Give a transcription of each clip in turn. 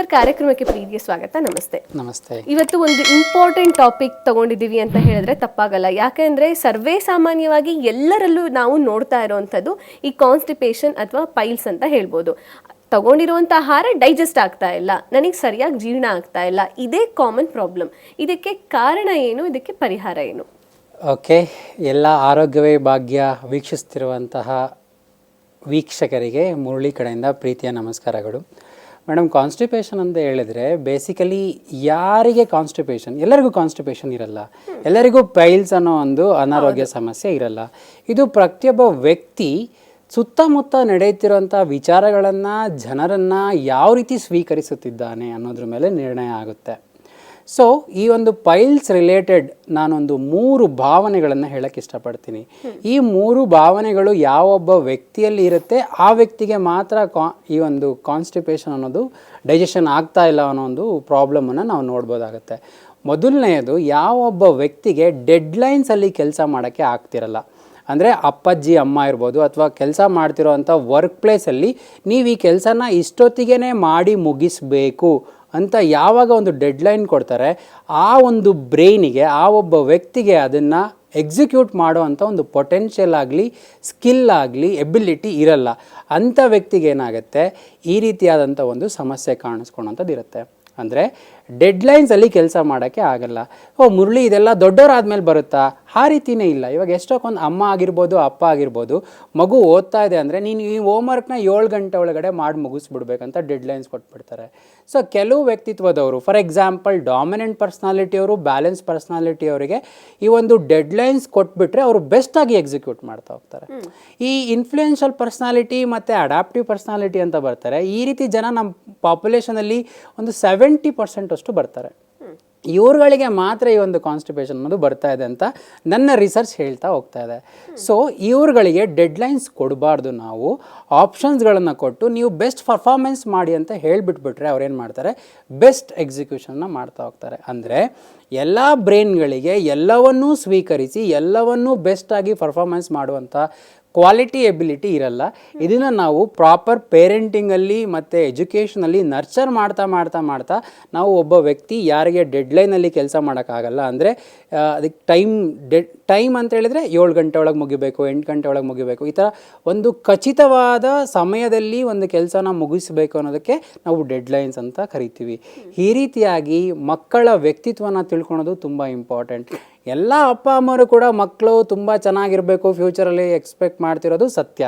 Sir ಕಾರ್ಯಕ್ರಮಕ್ಕೆ ಪ್ರೀತಿಯ ಸ್ವಾಗತ ನಮಸ್ತೆ. ನಮಸ್ತೆ. ಇವತ್ತು ಒಂದು ಇಂಪಾರ್ಟೆಂಟ್ ಟಾಪಿಕ್ ತಗೊಂಡಿದ್ದೀವಿ ಅಂತ ಹೇಳಿದ್ರೆ ತಪ್ಪಾಗಲ್ಲ. ಯಾಕೆಂದ್ರೆ ಸರ್ವೇ ಸಾಮಾನ್ಯವಾಗಿ ಎಲ್ಲರಲ್ಲೂ ನಾವು ನೋಡ್ತಾ ಇರುವಂಥದ್ದು ಈ ಕಾನ್ಸ್ಟಿಪೇಷನ್ ಅಥವಾ ಪೈಲ್ಸ್ ಅಂತ ಹೇಳ್ಬೋದು. ತಗೊಂಡಿರುವಂಥ ಆಹಾರ ಡೈಜೆಸ್ಟ್ ಆಗ್ತಾ ಇಲ್ಲ. ನನಗೆ ಸರಿಯಾಗಿ ಜೀರ್ಣ ಆಗ್ತಾ ಇಲ್ಲ. ಇದೇ ಕಾಮನ್ ಪ್ರಾಬ್ಲಮ್ ಇದಕ್ಕೆ ಕಾರಣ ಏನು? ಇದಕ್ಕೆ ಪರಿಹಾರ ಏನು? ಓಕೆ. ಎಲ್ಲ ಆರೋಗ್ಯವೇ ಭಾಗ್ಯ ವೀಕ್ಷಿಸ್ತಿರುವಂತಹ ವೀಕ್ಷಕರಿಗೆ ಮುರಳಿ ಕಡೆಯಿಂದ ಪ್ರೀತಿಯ ನಮಸ್ಕಾರಗಳು. ಮೇಡಮ್ ಕಾನ್ಸ್ಟಿಪೇಷನ್ ಅಂತ ಹೇಳಿದ್ರೆ ಬೇಸಿಕಲಿ ಯಾರಿಗೆ ಕಾನ್ಸ್ಟಿಪೇಷನ್ ಎಲ್ಲರಿಗೂ ಕಾನ್ಸ್ಟಿಪೇಷನ್ ಇರಲ್ಲ. ಎಲ್ಲರಿಗೂ ಪೈಲ್ಸ್ ಅನ್ನೋ ಒಂದು ಅನಾರೋಗ್ಯ ಸಮಸ್ಯೆ ಇರಲ್ಲ. ಇದು ಪ್ರತಿಯೊಬ್ಬ ವ್ಯಕ್ತಿ ಸುತ್ತಮುತ್ತ ನಡೆಯುತ್ತಿರುವಂಥ ವಿಚಾರಗಳನ್ನು ಜನರನ್ನು ಯಾವ ರೀತಿ ಸ್ವೀಕರಿಸುತ್ತಿದ್ದಾನೆ ಅನ್ನೋದ್ರ ಮೇಲೆ ನಿರ್ಣಯ ಆಗುತ್ತೆ. ಸೊ ಈ ಒಂದು ಪೈಲ್ಸ್ ರಿಲೇಟೆಡ್ ನಾನೊಂದು ಮೂರು ಭಾವನೆಗಳನ್ನು ಹೇಳಕ್ಕೆ ಇಷ್ಟಪಡ್ತೀನಿ. ಈ ಮೂರು ಭಾವನೆಗಳು ಯಾವೊಬ್ಬ ವ್ಯಕ್ತಿಯಲ್ಲಿ ಇರುತ್ತೆ, ಆ ವ್ಯಕ್ತಿಗೆ ಮಾತ್ರ ಕಾ, ಈ ಒಂದು ಕಾನ್ಸ್ಟಿಪೇಷನ್ ಅನ್ನೋದು ಡೈಜೆಷನ್ ಆಗ್ತಾ ಇಲ್ಲ ಅನ್ನೋ ಒಂದು ಪ್ರಾಬ್ಲಮನ್ನು ನಾವು ನೋಡ್ಬೋದಾಗುತ್ತೆ. ಮೊದಲನೆಯದು, ಯಾವೊಬ್ಬ ವ್ಯಕ್ತಿಗೆ ಡೆಡ್ಲೈನ್ಸಲ್ಲಿ ಕೆಲಸ ಮಾಡೋಕ್ಕೆ ಆಗ್ತಿರಲ್ಲ. ಅಂದರೆ ಅಪ್ಪಾಜಿ, ಅಮ್ಮ ಇರ್ಬೋದು ಅಥವಾ ಕೆಲಸ ಮಾಡ್ತಿರೋ ಅಂಥ ವರ್ಕ್ ಪ್ಲೇಸಲ್ಲಿ ನೀವು ಈ ಕೆಲಸನ ಇಷ್ಟೊತ್ತಿಗೆ ಮಾಡಿ ಮುಗಿಸ್ಬೇಕು. ಅಂತ ಯಾವಾಗ ಒಂದು ಡೆಡ್ಲೈನ್ ಕೊಡ್ತಾರೆ, ಆ ಒಂದು ಬ್ರೈನಿಗೆ ಆ ಒಬ್ಬ ವ್ಯಕ್ತಿಗೆ ಅದನ್ನು ಎಕ್ಸಿಕ್ಯೂಟ್ ಮಾಡೋ ಅಂಥ ಒಂದು ಪೊಟೆನ್ಷಿಯಲ್ ಆಗಲಿ ಸ್ಕಿಲ್ ಆಗಲಿ ಎಬಿಲಿಟಿ ಇರಲ್ಲ. ಅಂಥ ವ್ಯಕ್ತಿಗೆ ಏನಾಗುತ್ತೆ? ಈ ರೀತಿಯಾದಂಥ ಒಂದು ಸಮಸ್ಯೆ ಕಾಣಿಸ್ಕೊಳೋಂಥದ್ದು ಇರುತ್ತೆ. ಅಂದರೆ ಡೆಡ್ಲೈನ್ಸಲ್ಲಿ ಕೆಲಸ ಮಾಡೋಕ್ಕೆ ಆಗಲ್ಲ. ಓ, ಮುರಳಿ ಇದೆಲ್ಲ ದೊಡ್ಡವರಾದ ಮೇಲೆ ಬರುತ್ತಾ? ಆ ರೀತಿನೇ ಇಲ್ಲ. ಇವಾಗ ಎಷ್ಟೊಕ್ಕೊಂದು ಅಮ್ಮ ಆಗಿರ್ಬೋದು ಅಪ್ಪ ಆಗಿರ್ಬೋದು ಮಗು ಓದ್ತಾ ಇದೆ ಅಂದರೆ ನೀನು ಈ ಹೋಮ್ವರ್ಕ್ನ ಏಳು ಗಂಟೆ ಒಳಗಡೆ ಮಾಡಿ ಮುಗಿಸ್ಬಿಡ್ಬೇಕಂತ ಡೆಡ್ಲೈನ್ಸ್ ಕೊಟ್ಬಿಡ್ತಾರೆ. ಸೊ ಕೆಲವು ವ್ಯಕ್ತಿತ್ವದವರು ಫಾರ್ ಎಕ್ಸಾಂಪಲ್ ಡಾಮಿನೆಂಟ್ ಪರ್ಸ್ನಾಲಿಟಿಯವರು ಬ್ಯಾಲೆನ್ಸ್ ಪರ್ಸ್ನಾಲಿಟಿಯವರಿಗೆ ಈ ಒಂದು ಡೆಡ್ಲೈನ್ಸ್ ಕೊಟ್ಬಿಟ್ರೆ ಅವರು ಬೆಸ್ಟಾಗಿ ಎಕ್ಸಿಕ್ಯೂಟ್ ಮಾಡ್ತಾ ಹೋಗ್ತಾರೆ. ಈ ಇನ್ಫ್ಲೂಯೆನ್ಷಿಯಲ್ ಪರ್ಸ್ನಾಲಿಟಿ ಮತ್ತು ಅಡಾಪ್ಟಿವ್ ಪರ್ಸ್ನಾಲಿಟಿ ಅಂತ ಬರ್ತಾರೆ ಈ ರೀತಿ ಜನ ನಮ್ಮ ಪಾಪ್ಯುಲೇಷನಲ್ಲಿ ಒಂದು ಸೆವೆಂಟಿ ಪರ್ಸೆಂಟ್ ಅಷ್ಟು ಬರ್ತಾರೆ. ಇವ್ರುಗಳಿಗೆ ಮಾತ್ರ ಈ ಒಂದು ಕಾನ್ಸ್ಟಿಪೇಷನ್ ಅನ್ನೋದು ಬರ್ತಾ ಇದೆ ಅಂತ ನನ್ನ ರಿಸರ್ಚ್ ಹೇಳ್ತಾ ಹೋಗ್ತಾ ಇದೆ. ಸೊ ಇವ್ರುಗಳಿಗೆ ಡೆಡ್ಲೈನ್ಸ್ ಕೊಡಬಾರ್ದು ನಾವು. ಆಪ್ಷನ್ಸ್ಗಳನ್ನು ಕೊಟ್ಟು ನೀವು ಬೆಸ್ಟ್ ಪರ್ಫಾರ್ಮೆನ್ಸ್ ಮಾಡಿ ಅಂತ ಹೇಳಿಬಿಟ್ಬಿಟ್ರೆ ಅವ್ರೇನು ಮಾಡ್ತಾರೆ? ಬೆಸ್ಟ್ ಎಕ್ಸಿಕ್ಯೂಷನ್ನ ಮಾಡ್ತಾ ಹೋಗ್ತಾರೆ. ಅಂದರೆ ಎಲ್ಲ ಬ್ರೈನ್ಗಳಿಗೆ ಎಲ್ಲವನ್ನೂ ಸ್ವೀಕರಿಸಿ ಎಲ್ಲವನ್ನೂ ಬೆಸ್ಟಾಗಿ ಪರ್ಫಾರ್ಮೆನ್ಸ್ ಮಾಡುವಂಥ ಕ್ವಾಲಿಟಿ ಎಬಿಲಿಟಿ ಇರಲ್ಲ. ಇದನ್ನು ನಾವು ಪ್ರಾಪರ್ ಪೇರೆಂಟಿಂಗಲ್ಲಿ ಮತ್ತು ಎಜುಕೇಷನಲ್ಲಿ ನರ್ಚರ್ ಮಾಡ್ತಾ ಮಾಡ್ತಾ ಮಾಡ್ತಾ ನಾವು ಒಬ್ಬ ವ್ಯಕ್ತಿ ಯಾರಿಗೆ ಡೆಡ್ಲೈನಲ್ಲಿ ಕೆಲಸ ಮಾಡೋಕ್ಕಾಗಲ್ಲ ಅಂದರೆ ಅದಕ್ಕೆ ಟೈಮ್ ಡೆಡ್ ಟೈಮ್ ಅಂತ ಹೇಳಿದರೆ ಏಳು ಗಂಟೆ ಒಳಗೆ ಮುಗಿಬೇಕು, ಎಂಟು ಗಂಟೆ ಒಳಗೆ ಮುಗಿಬೇಕು. ಈ ಥರ ಒಂದು ಖಚಿತವಾದ ಸಮಯದಲ್ಲಿ ಒಂದು ಕೆಲಸನ ಮುಗಿಸಬೇಕು ಅನ್ನೋದಕ್ಕೆ ನಾವು ಡೆಡ್ಲೈನ್ಸ್ ಅಂತ ಕರಿತೀವಿ. ಈ ರೀತಿಯಾಗಿ ಮಕ್ಕಳ ವ್ಯಕ್ತಿತ್ವನ ತಿಳ್ಕೊಳೋದು ತುಂಬ ಇಂಪಾರ್ಟೆಂಟ್ ಎಲ್ಲ ಅಪ್ಪ ಅಮ್ಮರು ಕೂಡ ಮಕ್ಕಳು ತುಂಬ ಚೆನ್ನಾಗಿರಬೇಕು ಫ್ಯೂಚರಲ್ಲಿ ಎಕ್ಸ್ಪೆಕ್ಟ್ ಮಾಡ್ತಿರೋದು ಸತ್ಯ.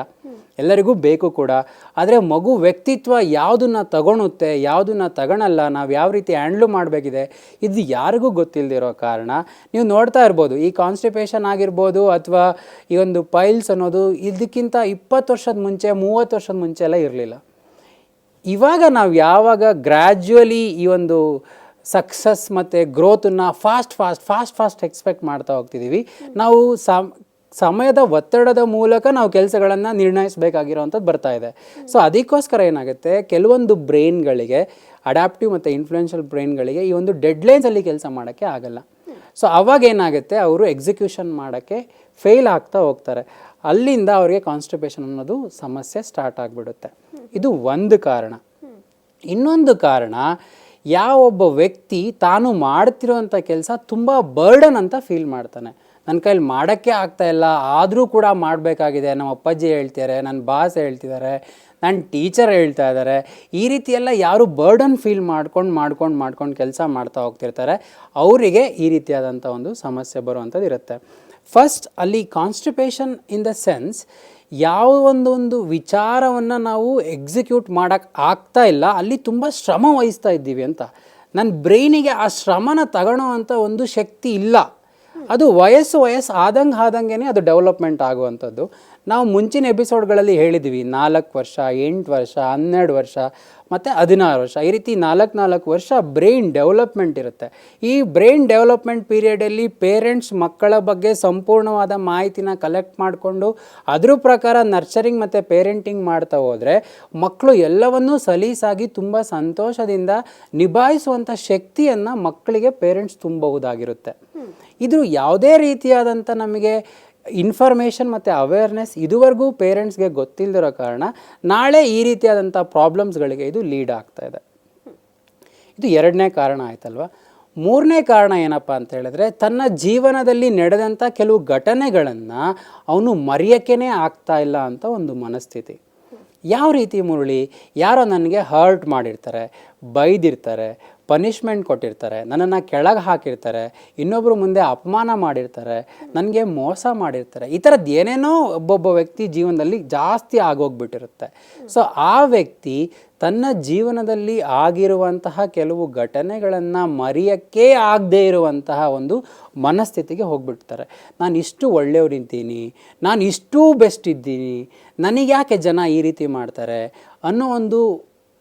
ಎಲ್ಲರಿಗೂ ಬೇಕು ಕೂಡ. ಆದರೆ ಮಗು ವ್ಯಕ್ತಿತ್ವ ಯಾವುದನ್ನು ತಗೊಳುತ್ತೆ ಯಾವುದನ್ನು ತಗೊಳಲ್ಲ, ನಾವು ಯಾವ ರೀತಿ ಹ್ಯಾಂಡ್ಲು ಮಾಡಬೇಕಿದೆ, ಇದು ಯಾರಿಗೂ ಗೊತ್ತಿಲ್ಲದಿರೋ ಕಾರಣ. ನೀವು ನೋಡ್ತಾ ಇರ್ಬೋದು, ಈ ಕಾನ್ಸ್ಟಿಪೇಷನ್ ಆಗಿರ್ಬೋದು ಅಥವಾ ಈ ಒಂದು ಪೈಲ್ಸ್ ಅನ್ನೋದು ಇದಕ್ಕಿಂತ ಇಪ್ಪತ್ತು ವರ್ಷದ ಮುಂಚೆ, ಮೂವತ್ತು ವರ್ಷದ ಮುಂಚೆ ಎಲ್ಲ ಇರಲಿಲ್ಲ. ಇವಾಗ ನಾವು ಯಾವಾಗ ಗ್ರ್ಯಾಜುವಲಿ ಈ ಒಂದು ಸಕ್ಸಸ್ ಮತ್ತು ಗ್ರೋತನ್ನು fast fast fast fast expect ಮಾಡ್ತಾ ಹೋಗ್ತಿದ್ದೀವಿ ನಾವು ಸಮ್ ಸಮಯದ ಒತ್ತಡದ ಮೂಲಕ ನಾವು ಕೆಲಸಗಳನ್ನು ನಿರ್ಣಯಿಸಬೇಕಾಗಿರೋವಂಥದ್ದು ಬರ್ತಾ ಇದೆ. ಸೊ ಅದಕ್ಕೋಸ್ಕರ ಏನಾಗುತ್ತೆ? ಕೆಲವೊಂದು ಬ್ರೈನ್ಗಳಿಗೆ, ಅಡಾಪ್ಟಿವ್ ಮತ್ತು ಇನ್ಫ್ಲೂಯೆನ್ಷಿಯಲ್ ಬ್ರೈನ್ಗಳಿಗೆ ಈ ಒಂದು ಡೆಡ್ಲೈನ್ಸಲ್ಲಿ ಕೆಲಸ ಮಾಡೋಕ್ಕೆ ಆಗಲ್ಲ. ಸೊ ಅವಾಗ ಏನಾಗುತ್ತೆ? ಅವರು ಎಕ್ಸಿಕ್ಯೂಷನ್ ಮಾಡೋಕ್ಕೆ ಫೇಲ್ ಆಗ್ತಾ ಹೋಗ್ತಾರೆ. ಅಲ್ಲಿಂದ ಅವರಿಗೆ ಕಾನ್ಸ್ಟಿಪೇಷನ್ ಅನ್ನೋದು ಸಮಸ್ಯೆ ಸ್ಟಾರ್ಟ್ ಆಗಿಬಿಡುತ್ತೆ. ಇದು ಒಂದು ಕಾರಣ. ಇನ್ನೊಂದು ಕಾರಣ ಯಾವೊಬ್ಬ ವ್ಯಕ್ತಿ ತಾನು ಮಾಡ್ತಿರೋವಂಥ ಕೆಲಸ ತುಂಬ ಬರ್ಡನ್ ಅಂತ ಫೀಲ್ ಮಾಡ್ತಾನೆ. ನನ್ನ ಕೈಲಿ ಮಾಡೋಕ್ಕೆ ಆಗ್ತಾ ಇಲ್ಲ, ಆದರೂ ಕೂಡ ಮಾಡಬೇಕಾಗಿದೆ. ನಮ್ಮ ಅಪ್ಪಾಜಿ ಹೇಳ್ತಿದ್ದಾರೆ ನನ್ನ ಬಾಸ್ ಹೇಳ್ತಿದ್ದಾರೆ ನನ್ನ ಟೀಚರ್ ಹೇಳ್ತಾ ಇದ್ದಾರೆ ಈ ರೀತಿ ಎಲ್ಲ ಯಾರು ಬರ್ಡನ್ ಫೀಲ್ ಮಾಡ್ಕೊಂಡು ಮಾಡ್ಕೊಂಡು ಮಾಡ್ಕೊಂಡು ಕೆಲಸ ಮಾಡ್ತಾ ಹೋಗ್ತಿರ್ತಾರೆ. ಅವರಿಗೆ ಈ ರೀತಿಯಾದಂಥ ಒಂದು ಸಮಸ್ಯೆ ಬರುವಂಥದ್ದು ಇರುತ್ತೆ. ಫಸ್ಟ್ ಅಲ್ಲಿ ಕಾನ್ಸ್ಟಿಪೇಷನ್ ಇನ್ ದ ಸೆನ್ಸ್ ಯಾವ ಒಂದೊಂದು ವಿಚಾರವನ್ನು ನಾವು ಎಕ್ಸಿಕ್ಯೂಟ್ ಮಾಡೋಕ್ಕೆ ಆಗ್ತಾ ಇಲ್ಲ, ಅಲ್ಲಿ ತುಂಬ ಶ್ರಮ ವಹಿಸ್ತಾ ಇದ್ದೀವಿ ಅಂತ. ನನ್ನ ಬ್ರೈನಿಗೆ ಆ ಶ್ರಮನ ತಗೊಳೋವಂಥ ಒಂದು ಶಕ್ತಿ ಇಲ್ಲ. ಅದು ವಯಸ್ಸು ವಯಸ್ಸು ಆದಂಗೆ ಆದಂಗೆ ಅದು ಡೆವಲಪ್ಮೆಂಟ್ ಆಗುವಂಥದ್ದು. ನಾವು ಮುಂಚಿನ ಎಪಿಸೋಡ್ಗಳಲ್ಲಿ ಹೇಳಿದ್ವಿ ನಾಲ್ಕು ವರ್ಷ ಎಂಟು ವರ್ಷ ಹನ್ನೆರಡು ವರ್ಷ ಮತ್ತು ಹದಿನಾರು ವರ್ಷ. ಈ ರೀತಿ ನಾಲ್ಕು ನಾಲ್ಕು ವರ್ಷ ಬ್ರೈನ್ ಡೆವಲಪ್ಮೆಂಟ್ ಇರುತ್ತೆ. ಈ ಬ್ರೈನ್ ಡೆವಲಪ್ಮೆಂಟ್ ಪೀರಿಯಡಲ್ಲಿ ಪೇರೆಂಟ್ಸ್ ಮಕ್ಕಳ ಬಗ್ಗೆ ಸಂಪೂರ್ಣವಾದ ಮಾಹಿತಿನ ಕಲೆಕ್ಟ್ ಮಾಡಿಕೊಂಡು ಅದ್ರ ಪ್ರಕಾರ ನರ್ಚರಿಂಗ್ ಮತ್ತು ಪೇರೆಂಟಿಂಗ್ ಮಾಡ್ತಾ ಹೋದರೆ ಮಕ್ಕಳು ಎಲ್ಲವನ್ನೂ ಸಲೀಸಾಗಿ ತುಂಬ ಸಂತೋಷದಿಂದ ನಿಭಾಯಿಸುವಂಥ ಶಕ್ತಿಯನ್ನು ಮಕ್ಕಳಿಗೆ ಪೇರೆಂಟ್ಸ್ ತುಂಬಬಹುದಾಗಿರುತ್ತೆ. ಇದು ಯಾವುದೇ ರೀತಿಯಾದಂಥ ನಮಗೆ ಇನ್ಫಾರ್ಮೇಷನ್ ಮತ್ತು ಅವೇರ್ನೆಸ್ ಇದುವರೆಗೂ ಪೇರೆಂಟ್ಸ್ಗೆ ಗೊತ್ತಿಲ್ಲದಿರೋ ಕಾರಣ ನಾಳೆ ಈ ರೀತಿಯಾದಂಥ ಪ್ರಾಬ್ಲಮ್ಸ್ಗಳಿಗೆ ಇದು ಲೀಡ್ ಆಗ್ತಾ ಇದೆ. ಇದು ಎರಡನೇ ಕಾರಣ ಆಯ್ತಲ್ವ? ಮೂರನೇ ಕಾರಣ ಏನಪ್ಪ ಅಂತ ಹೇಳಿದ್ರೆ ತನ್ನ ಜೀವನದಲ್ಲಿ ನಡೆದಂಥ ಕೆಲವು ಘಟನೆಗಳನ್ನು ಅವನು ಮರೆಯೋಕ್ಕೇ ಆಗ್ತಾ ಇಲ್ಲ ಅಂತ ಒಂದು ಮನಸ್ಥಿತಿ. ಯಾವ ರೀತಿ ಮುರಳಿ? ಯಾರೋ ನನಗೆ ಹರ್ಟ್ ಮಾಡಿರ್ತಾರೆ, ಬೈದಿರ್ತಾರೆ ಪನಿಷ್ಮೆಂಟ್ ಕೊಟ್ಟಿರ್ತಾರೆ, ನನ್ನನ್ನು ಕೆಳಗೆ ಹಾಕಿರ್ತಾರೆ ಇನ್ನೊಬ್ಬರು ಮುಂದೆ ಅಪಮಾನ ಮಾಡಿರ್ತಾರೆ, ನನಗೆ ಮೋಸ ಮಾಡಿರ್ತಾರೆ, ಈ ಥರದ್ದು ಏನೇನೋ ಒಬ್ಬೊಬ್ಬ ವ್ಯಕ್ತಿ ಜೀವನದಲ್ಲಿ ಜಾಸ್ತಿ ಆಗೋಗ್ಬಿಟ್ಟಿರುತ್ತೆ. ಸೊ ಆ ವ್ಯಕ್ತಿ ತನ್ನ ಜೀವನದಲ್ಲಿ ಆಗಿರುವಂತಹ ಕೆಲವು ಘಟನೆಗಳನ್ನು ಮರೆಯೋಕ್ಕೇ ಆಗದೇ ಇರುವಂತಹ ಒಂದು ಮನಸ್ಥಿತಿಗೆ ಹೋಗ್ಬಿಡ್ತಾರೆ. ನಾನು ಇಷ್ಟು ಒಳ್ಳೆಯವರಿದ್ದೀನಿ ನಾನು ಇಷ್ಟು ಬೆಸ್ಟ್ ಇದ್ದೀನಿ ನನಗ್ಯಾಕೆ ಜನ ಈ ರೀತಿ ಮಾಡ್ತಾರೆ? ಅನ್ನೋ ಒಂದು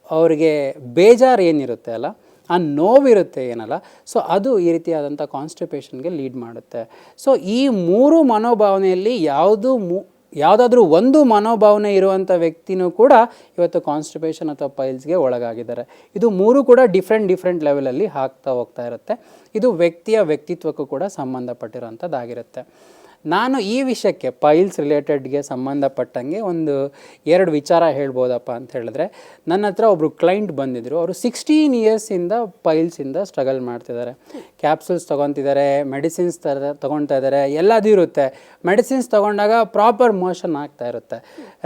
ಅವರಿಗೆ ಬೇಜಾರು ಏನಿರುತ್ತೆ ಅಲ್ಲ ಆ ನೋವಿರುತ್ತೆ ಏನಲ್ಲ. ಸೊ ಅದು ಈ ರೀತಿಯಾದಂಥ ಕಾನ್ಸ್ಟಿಪೇಷನ್ಗೆ ಲೀಡ್ ಮಾಡುತ್ತೆ. ಸೊ ಈ ಮೂರು ಮನೋಭಾವನೆಯಲ್ಲಿ ಯಾವುದು ಮೂ, ಯಾವುದಾದ್ರೂ ಒಂದು ಮನೋಭಾವನೆ ಇರುವಂಥ ವ್ಯಕ್ತಿನೂ ಕೂಡ ಇವತ್ತು ಕಾನ್ಸ್ಟಿಪೇಷನ್ ಅಥವಾ ಪೈಲ್ಸ್ಗೆ ಒಳಗಾಗಿದ್ದಾರೆ. ಇದು ಮೂರು ಕೂಡ ಡಿಫ್ರೆಂಟ್ ಡಿಫ್ರೆಂಟ್ ಲೆವೆಲಲ್ಲಿ ಹಾಕ್ತಾ ಹೋಗ್ತಾ ಇರುತ್ತೆ. ಇದು ವ್ಯಕ್ತಿಯ ವ್ಯಕ್ತಿತ್ವಕ್ಕೂ ಕೂಡ ಸಂಬಂಧಪಟ್ಟಿರೋಂಥದ್ದಾಗಿರುತ್ತೆ ನಾನು ಈ ವಿಷಯಕ್ಕೆ ಪೈಲ್ಸ್ ರಿಲೇಟೆಡ್ಗೆ ಸಂಬಂಧಪಟ್ಟಂಗೆ ಒಂದು ಎರಡು ವಿಚಾರ ಹೇಳ್ಬೋದಪ್ಪ ಅಂತ ಹೇಳಿದ್ರೆ, ನನ್ನ ಹತ್ರ ಒಬ್ಬರು ಕ್ಲೈಂಟ್ ಬಂದಿದ್ದರು ಅವರು ಸಿಕ್ಸ್ಟೀನ್ ಇಯರ್ಸಿಂದ ಪೈಲ್ಸಿಂದ ಸ್ಟ್ರಗಲ್ ಮಾಡ್ತಿದ್ದಾರೆ. ಕ್ಯಾಪ್ಸುಲ್ಸ್ ತೊಗೊತಿದ್ದಾರೆ ಮೆಡಿಸಿನ್ಸ್ ತರ ತೊಗೊತಾ ಇದ್ದಾರೆ, ಎಲ್ಲದೂ ಇರುತ್ತೆ. ಮೆಡಿಸಿನ್ಸ್ ತೊಗೊಂಡಾಗ ಪ್ರಾಪರ್ ಮೋಷನ್ ಆಗ್ತಾ ಇರುತ್ತೆ.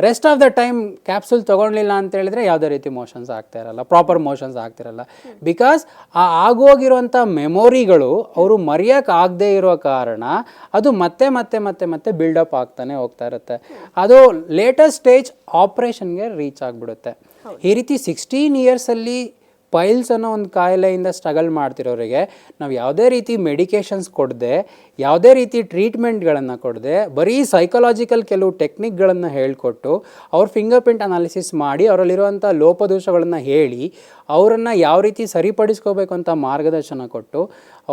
Rest of the time capsule ತೊಗೊಳ್ಲಿಲ್ಲ ಅಂತ ಹೇಳಿದ್ರೆ ಯಾವುದೇ ರೀತಿ ಮೋಷನ್ಸ್ ಆಗ್ತಾ ಇರಲ್ಲ ಪ್ರಾಪರ್ ಮೋಷನ್ಸ್ ಆಗ್ತಿರಲ್ಲ. ಬಿಕಾಸ್ ಆ ಆಗೋಗಿರುವಂಥ ಮೆಮೊರಿಗಳು ಅವರು ಮರೆಯೋಕೆ ಆಗದೇ ಇರೋ ಕಾರಣ ಅದು ಮತ್ತೆ ಮತ್ತೆ ಮತ್ತೆ ಮತ್ತೆ ಮತ್ತೆ ಬಿಲ್ಡಪ್ ಆಗ್ತಾನೆ ಹೋಗ್ತಾ ಇರುತ್ತೆ. ಅದು ಲೇಟೆಸ್ಟ್ ಸ್ಟೇಜ್ ಆಪ್ರೇಷನ್ಗೆ ರೀಚ್ ಆಗಿಬಿಡುತ್ತೆ. ಈ ರೀತಿ ಸಿಕ್ಸ್ಟೀನ್ ಇಯರ್ಸಲ್ಲಿ ಪೈಲ್ಸ್ ಅನ್ನೋ ಒಂದು ಕಾಯಿಲೆಯಿಂದ ಸ್ಟ್ರಗಲ್ ಮಾಡ್ತಿರೋರಿಗೆ, ನಾವು ಯಾವುದೇ ರೀತಿ ಮೆಡಿಕೇಷನ್ಸ್ ಕೊಡದೆ, ಯಾವುದೇ ರೀತಿ ಟ್ರೀಟ್ಮೆಂಟ್ಗಳನ್ನು ಕೊಡದೆ, ಬರೀ ಸೈಕಲಾಜಿಕಲ್ ಕೆಲವು ಟೆಕ್ನಿಕ್ಗಳನ್ನು ಹೇಳಿಕೊಟ್ಟು ಅವ್ರ ಫಿಂಗರ್ ಪ್ರಿಂಟ್ ಅನಾಲಿಸಿಸ್ ಮಾಡಿ ಅವರಲ್ಲಿರುವಂಥ ಲೋಪದೋಷಗಳನ್ನು ಹೇಳಿ ಅವರನ್ನು ಯಾವ ರೀತಿ ಸರಿಪಡಿಸ್ಕೋಬೇಕು ಅಂತ ಮಾರ್ಗದರ್ಶನ ಕೊಟ್ಟು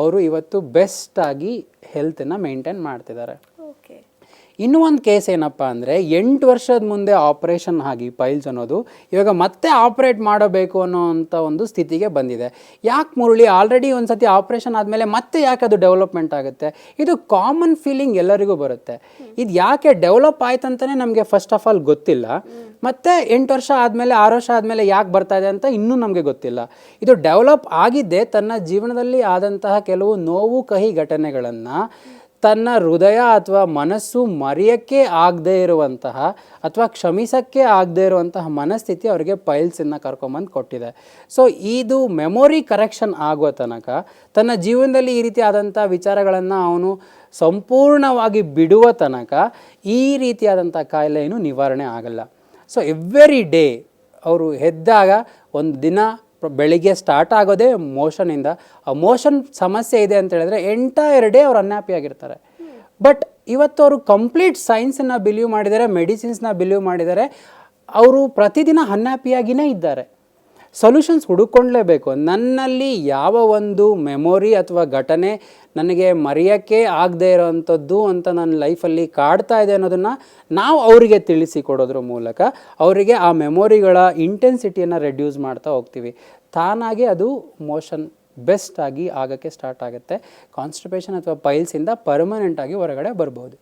ಅವರು ಇವತ್ತು ಬೆಸ್ಟಾಗಿ ಹೆಲ್ತನ್ನು ಮೇಂಟೈನ್ ಮಾಡ್ತಿದ್ದಾರೆ. ಓಕೆ ಇನ್ನೂ ಒಂದು ಕೇಸ್ ಏನಪ್ಪ ಅಂದರೆ ಎಂಟು ವರ್ಷದ ಮುಂದೆ ಆಪ್ರೇಷನ್ ಆಗಿ ಪೈಲ್ಸ್ ಅನ್ನೋದು ಇವಾಗ ಮತ್ತೆ ಆಪ್ರೇಟ್ ಮಾಡಬೇಕು ಅನ್ನೋವಂಥ ಒಂದು ಸ್ಥಿತಿಗೆ ಬಂದಿದೆ. ಯಾಕೆ ಮುರುಳಿ? ಆಲ್ರೆಡಿ ಒಂದು ಸತಿ ಆಪ್ರೇಷನ್ ಆದಮೇಲೆ ಮತ್ತೆ ಯಾಕೆ ಅದು ಡೆವಲಪ್ಮೆಂಟ್ ಆಗುತ್ತೆ? ಇದು ಕಾಮನ್ ಫೀಲಿಂಗ್ ಎಲ್ಲರಿಗೂ ಬರುತ್ತೆ. ಇದು ಯಾಕೆ ಡೆವಲಪ್ ಆಯ್ತಂತಲೇ ನಮಗೆ ಫಸ್ಟ್ ಆಫ್ ಆಲ್ ಗೊತ್ತಿಲ್ಲ. ಮತ್ತೆ ಎಂಟು ವರ್ಷ ಆದಮೇಲೆ, ಆರು ವರ್ಷ ಆದಮೇಲೆ ಯಾಕೆ ಬರ್ತಾ ಇದೆ ಅಂತ ಇನ್ನೂ ನಮಗೆ ಗೊತ್ತಿಲ್ಲ. ಇದು ಡೆವಲಪ್ ಆಗಿದ್ದೇ ತನ್ನ ಜೀವನದಲ್ಲಿ ಆದಂತಹ ಕೆಲವು ನೋವು, ಕಹಿ ಘಟನೆಗಳನ್ನು ತನ್ನ ಹೃದಯ ಅಥವಾ ಮನಸ್ಸು ಮರೆಯೋಕ್ಕೆ ಆಗದೇ ಇರುವಂತಹ ಅಥವಾ ಕ್ಷಮಿಸೋಕ್ಕೆ ಆಗದೇ ಇರುವಂತಹ ಮನಸ್ಥಿತಿ ಅವರಿಗೆ ಪೈಲ್ಸನ್ನು ಕರ್ಕೊಂಬಂದು ಕೊಟ್ಟಿದೆ. ಸೊ ಇದು ಮೆಮೊರಿ ಕರೆಕ್ಷನ್ ಆಗುವ ತನಕ ತನ್ನ ಜೀವನದಲ್ಲಿ ಈ ರೀತಿ ಆದಂಥ ವಿಚಾರಗಳನ್ನು ಅವನು ಸಂಪೂರ್ಣವಾಗಿ ಬಿಡುವ ತನಕ ಈ ರೀತಿಯಾದಂಥ ಕಾಯಿಲೆ ಏನು ನಿವಾರಣೆ ಆಗಲ್ಲ. ಸೊ ಎವ್ರಿ ಡೇ ಅವರು ಎದ್ದಾಗ ಒಂದು ದಿನ ಬೆಳಿಗ್ಗೆ ಸ್ಟಾರ್ಟ್ ಆಗೋದೇ ಮೋಷನಿಂದ ಆ ಮೋಷನ್ ಸಮಸ್ಯೆ ಇದೆ ಅಂತ ಹೇಳಿದ್ರೆ ಎಂಟೈರ್ ಡೇ ಅವ್ರು ಅನ್ಹ್ಯಾಪಿ ಆಗಿರ್ತಾರೆ. ಬಟ್ ಇವತ್ತು ಅವರು ಕಂಪ್ಲೀಟ್ ಸೈನ್ಸನ್ನು ಬಿಲೀವ್ ಮಾಡಿದ್ದಾರೆ ಮೆಡಿಸಿನ್ಸ್ನ ಬಿಲೀವ್ ಮಾಡಿದ್ದಾರೆ. ಅವರು ಪ್ರತಿದಿನ ಅನ್ಹ್ಯಾಪಿಯಾಗಿಯೇ ಇದ್ದಾರೆ. ಸೊಲ್ಯೂಷನ್ಸ್ ಹುಡುಕೊಂಡ್ಲೇಬೇಕು ನನ್ನಲ್ಲಿ ಯಾವ ಒಂದು ಮೆಮೊರಿ ಅಥವಾ ಘಟನೆ ನನಗೆ ಮರೆಯೋಕ್ಕೆ ಆಗದೆ ಇರೋವಂಥದ್ದು ಅಂತ ನನ್ನ ಲೈಫಲ್ಲಿ ಕಾಡ್ತಾ ಇದೆ ಅನ್ನೋದನ್ನು ನಾವು ಅವರಿಗೆ ತಿಳಿಸಿ ಕೊಡೋದ್ರ ಮೂಲಕ ಅವರಿಗೆ ಆ ಮೆಮೊರಿಗಳ ಇಂಟೆನ್ಸಿಟಿಯನ್ನು ರೆಡ್ಯೂಸ್ ಮಾಡ್ತಾ ಹೋಗ್ತೀವಿ. ತಾನಾಗಿ ಅದು ಮೋಷನ್ ಬೆಸ್ಟ್ ಆಗಿ ಆಗೋಕ್ಕೆ ಸ್ಟಾರ್ಟ್ ಆಗುತ್ತೆ. ಕಾನ್ಸ್ಟಿಪೇಷನ್ ಅಥವಾ ಪೈಲ್ಸಿಂದ ಪರ್ಮನೆಂಟಾಗಿ ಹೊರಗಡೆ ಬರ್ಬೋದು.